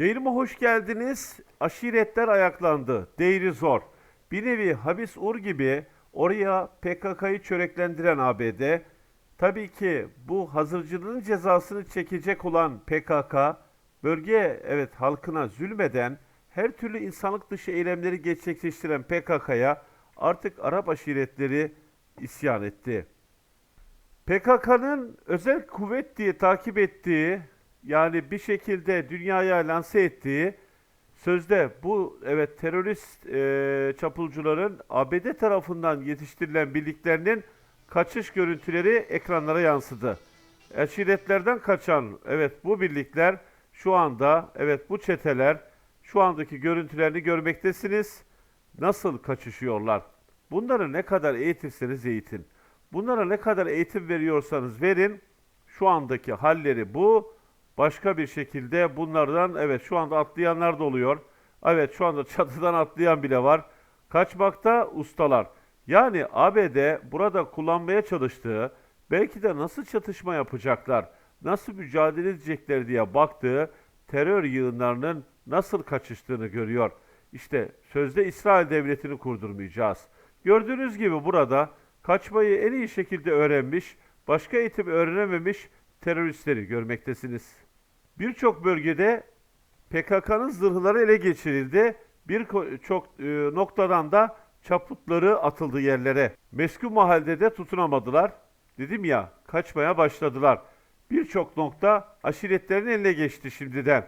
Yayınıma hoş geldiniz. Aşiretler ayaklandı. Değeri zor. Bir nevi Habis Ur gibi oraya PKK'yı çöreklendiren ABD, tabii ki bu hazırcılığın cezasını çekecek olan PKK, bölge evet halkına zulmeden, her türlü insanlık dışı eylemleri gerçekleştiren PKK'ya artık Arap aşiretleri isyan etti. PKK'nın özel kuvvet diye takip ettiği yani bir şekilde dünyaya lanse ettiği sözde bu evet terörist e, çapulcuların ABD tarafından yetiştirilen birliklerinin kaçış görüntüleri ekranlara yansıdı. Aşiretlerden kaçan evet bu birlikler şu anda evet bu çeteler şu andaki görüntülerini görmektesiniz. Nasıl kaçışıyorlar? Bunları ne kadar eğitirseniz eğitin. Bunlara ne kadar eğitim veriyorsanız verin. Şu andaki halleri bu. Başka bir şekilde bunlardan evet şu anda atlayanlar da oluyor. Evet şu anda çatıdan atlayan bile var. Kaçmakta ustalar. Yani ABD burada kullanmaya çalıştığı belki de nasıl çatışma yapacaklar, nasıl mücadele edecekler diye baktığı terör yığınlarının nasıl kaçıştığını görüyor. İşte sözde İsrail devletini kurdurmayacağız. Gördüğünüz gibi burada kaçmayı en iyi şekilde öğrenmiş, başka eğitim öğrenememiş teröristleri görmektesiniz. Birçok bölgede PKK'nın zırhları ele geçirildi. Birçok e, noktadan da çaputları atıldı yerlere. Meskun mahallede de tutunamadılar. Dedim ya kaçmaya başladılar. Birçok nokta aşiretlerin eline geçti şimdiden.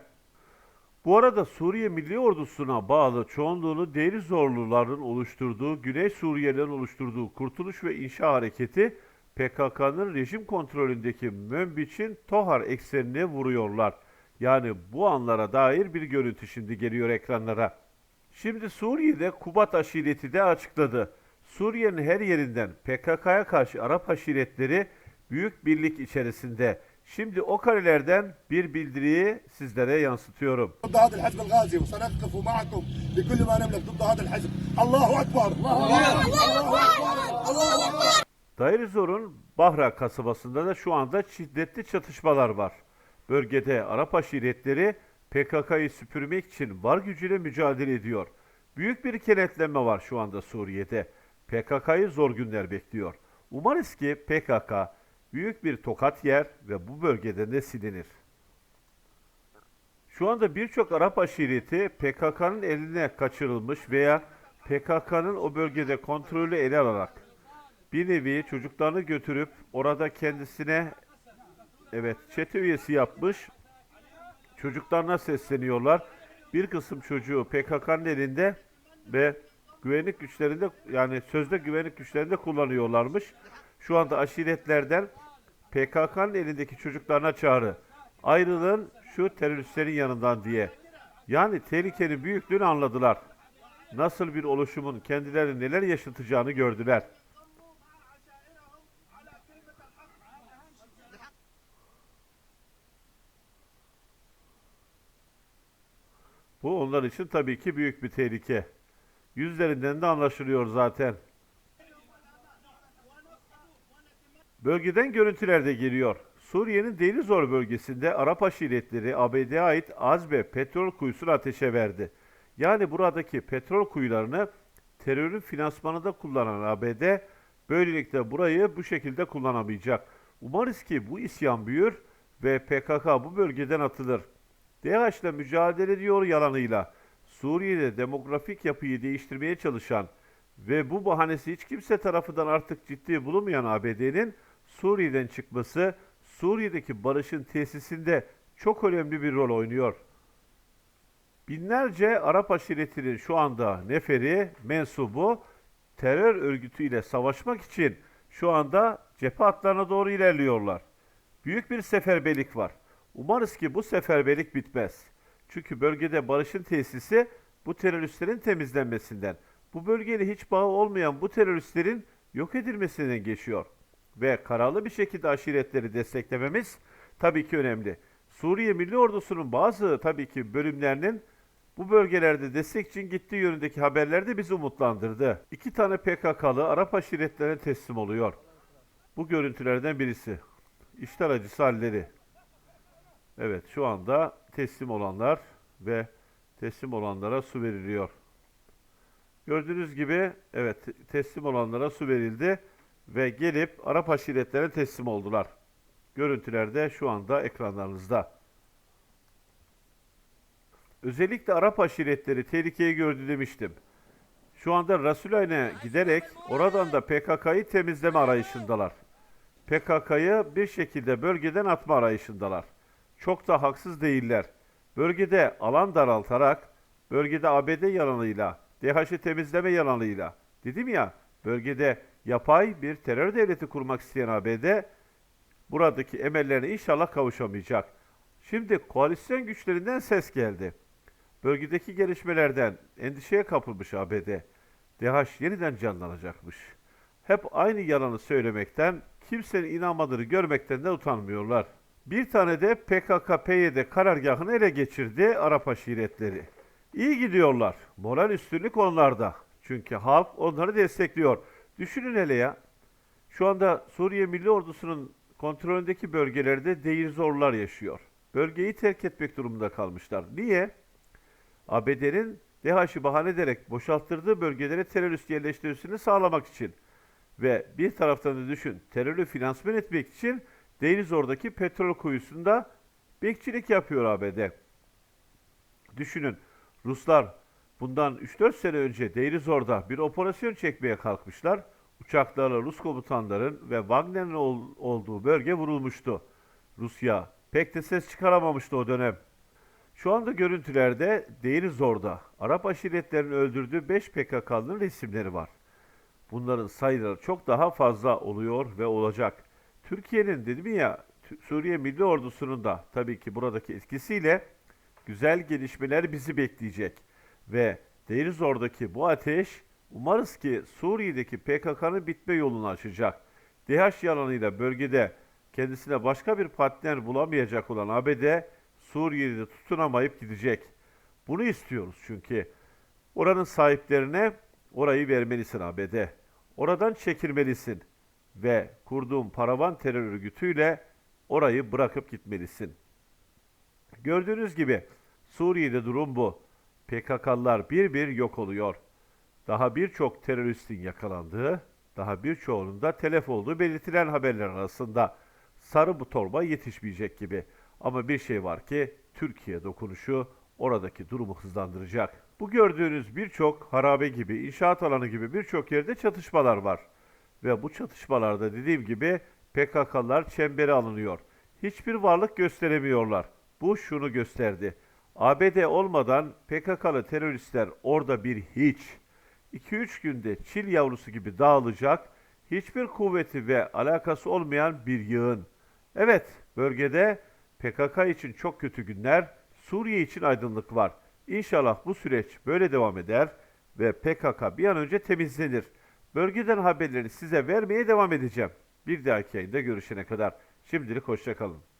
Bu arada Suriye Milli Ordusu'na bağlı çoğunluğunu Deri Zorluların oluşturduğu, Güney Suriyelilerin oluşturduğu Kurtuluş ve İnşa Hareketi PKK'nın rejim kontrolündeki Mönbiç'in Tohar eksenine vuruyorlar. Yani bu anlara dair bir görüntü şimdi geliyor ekranlara. Şimdi Suriye'de Kubat aşireti de açıkladı. Suriye'nin her yerinden PKK'ya karşı Arap aşiretleri büyük birlik içerisinde. Şimdi o karelerden bir bildiriyi sizlere yansıtıyorum. Allahu Ekber! Allahu Ekber! Allahu Ekber! Dairizor'un Bahra kasabasında da şu anda şiddetli çatışmalar var. Bölgede Arap aşiretleri PKK'yı süpürmek için var gücüyle mücadele ediyor. Büyük bir kenetlenme var şu anda Suriye'de. PKK'yı zor günler bekliyor. Umarız ki PKK büyük bir tokat yer ve bu bölgede ne silinir. Şu anda birçok Arap aşireti PKK'nın eline kaçırılmış veya PKK'nın o bölgede kontrolü ele alarak bir nevi çocuklarını götürüp orada kendisine evet çete üyesi yapmış çocuklarına sesleniyorlar. Bir kısım çocuğu PKK'nın elinde ve güvenlik güçlerinde yani sözde güvenlik güçlerinde kullanıyorlarmış. Şu anda aşiretlerden PKK'nın elindeki çocuklarına çağrı. Ayrılın şu teröristlerin yanından diye. Yani tehlikenin büyüklüğünü anladılar. Nasıl bir oluşumun kendilerini neler yaşatacağını gördüler. Bu onlar için tabii ki büyük bir tehlike. Yüzlerinden de anlaşılıyor zaten. Bölgeden görüntüler de geliyor. Suriye'nin Denizor bölgesinde Arap aşiretleri ABD'ye ait Azbe petrol kuyusunu ateşe verdi. Yani buradaki petrol kuyularını terörün finansmanında kullanan ABD böylelikle burayı bu şekilde kullanamayacak. Umarız ki bu isyan büyür ve PKK bu bölgeden atılır. DAEŞ ile mücadele ediyor yalanıyla. Suriye'de demografik yapıyı değiştirmeye çalışan ve bu bahanesi hiç kimse tarafından artık ciddi bulunmayan ABD'nin Suriye'den çıkması Suriye'deki barışın tesisinde çok önemli bir rol oynuyor. Binlerce Arap aşiretinin şu anda neferi, mensubu terör örgütüyle savaşmak için şu anda cephe hatlarına doğru ilerliyorlar. Büyük bir seferberlik var. Umarız ki bu seferberlik bitmez. Çünkü bölgede barışın tesisi bu teröristlerin temizlenmesinden, bu bölgeyle hiç bağı olmayan bu teröristlerin yok edilmesinden geçiyor. Ve kararlı bir şekilde aşiretleri desteklememiz tabii ki önemli. Suriye Milli Ordusu'nun bazı tabii ki bölümlerinin bu bölgelerde destek için gittiği yönündeki haberler de bizi umutlandırdı. İki tane PKK'lı Arap aşiretlerine teslim oluyor. Bu görüntülerden birisi. İşler acısı halleri. Evet şu anda teslim olanlar ve teslim olanlara su veriliyor. Gördüğünüz gibi evet te- teslim olanlara su verildi ve gelip Arap aşiretlerine teslim oldular. Görüntüler de şu anda ekranlarınızda. Özellikle Arap aşiretleri tehlikeyi gördü demiştim. Şu anda Rasulayn'e giderek oradan da PKK'yı temizleme arayışındalar. PKK'yı bir şekilde bölgeden atma arayışındalar. Çok da haksız değiller. Bölgede alan daraltarak, bölgede ABD yalanıyla, DH'ı temizleme yalanıyla, dedim ya, bölgede yapay bir terör devleti kurmak isteyen ABD, buradaki emellerine inşallah kavuşamayacak. Şimdi koalisyon güçlerinden ses geldi. Bölgedeki gelişmelerden endişeye kapılmış ABD. DH yeniden canlanacakmış. Hep aynı yalanı söylemekten, kimsenin inanmadığını görmekten de utanmıyorlar. Bir tane de PKK-PYD karargahını ele geçirdi Arap aşiretleri. İyi gidiyorlar. Moral üstünlük onlarda. Çünkü halk onları destekliyor. Düşünün hele ya. Şu anda Suriye Milli Ordusu'nun kontrolündeki bölgelerde değil zorlar yaşıyor. Bölgeyi terk etmek durumunda kalmışlar. Niye? ABD'nin DH'ı bahane ederek boşalttırdığı bölgelere terörist yerleştirilmesini sağlamak için ve bir taraftan da düşün terörü finansman etmek için Denizor'daki petrol kuyusunda bekçilik yapıyor ABD. Düşünün Ruslar bundan 3-4 sene önce Denizor'da bir operasyon çekmeye kalkmışlar. Uçaklarla Rus komutanların ve Wagner'in ol- olduğu bölge vurulmuştu. Rusya pek de ses çıkaramamıştı o dönem. Şu anda görüntülerde Denizor'da Arap aşiretlerinin öldürdüğü 5 PKK'nın resimleri var. Bunların sayıları çok daha fazla oluyor ve olacak. Türkiye'nin dedim ya Suriye Milli Ordusu'nun da tabii ki buradaki etkisiyle güzel gelişmeler bizi bekleyecek. Ve Denizor'daki bu ateş umarız ki Suriye'deki PKK'nın bitme yolunu açacak. DH yalanıyla bölgede kendisine başka bir partner bulamayacak olan ABD Suriye'de tutunamayıp gidecek. Bunu istiyoruz çünkü. Oranın sahiplerine orayı vermelisin ABD. Oradan çekilmelisin ve kurduğun paravan terör örgütüyle orayı bırakıp gitmelisin. Gördüğünüz gibi Suriye'de durum bu. PKK'lılar bir bir yok oluyor. Daha birçok teröristin yakalandığı, daha birçoğunun da telef olduğu belirtilen haberler arasında sarı bu torba yetişmeyecek gibi. Ama bir şey var ki Türkiye dokunuşu oradaki durumu hızlandıracak. Bu gördüğünüz birçok harabe gibi, inşaat alanı gibi birçok yerde çatışmalar var. Ve bu çatışmalarda dediğim gibi PKK'lar çembere alınıyor. Hiçbir varlık gösteremiyorlar. Bu şunu gösterdi. ABD olmadan PKK'lı teröristler orada bir hiç. 2-3 günde çil yavrusu gibi dağılacak, hiçbir kuvveti ve alakası olmayan bir yığın. Evet, bölgede PKK için çok kötü günler, Suriye için aydınlık var. İnşallah bu süreç böyle devam eder ve PKK bir an önce temizlenir. Bölgeden haberleri size vermeye devam edeceğim. Bir dahaki yayında görüşene kadar. Şimdilik hoşçakalın.